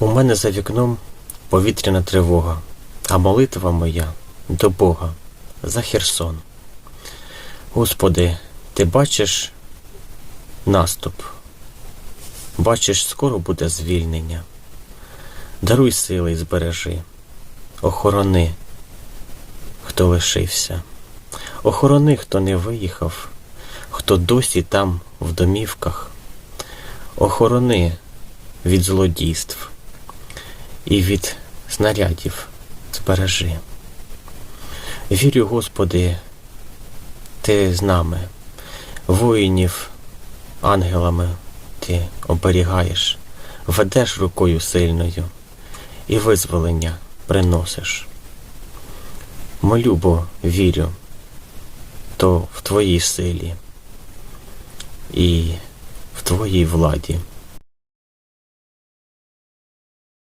У мене за вікном повітряна тривога, а молитва моя до Бога за Херсон. Господи, ти бачиш наступ, бачиш, скоро буде звільнення. Даруй сили і збережи, охорони, хто лишився, охорони, хто не виїхав, хто досі там в домівках, охорони від злодійств і від снарядів збережи. Вірю, Господи, Ти з нами, воїнів, ангелами Ти оберігаєш, ведеш рукою сильною і визволення приносиш. Молю, бо вірю, то в Твоїй силі і в Твоїй владі.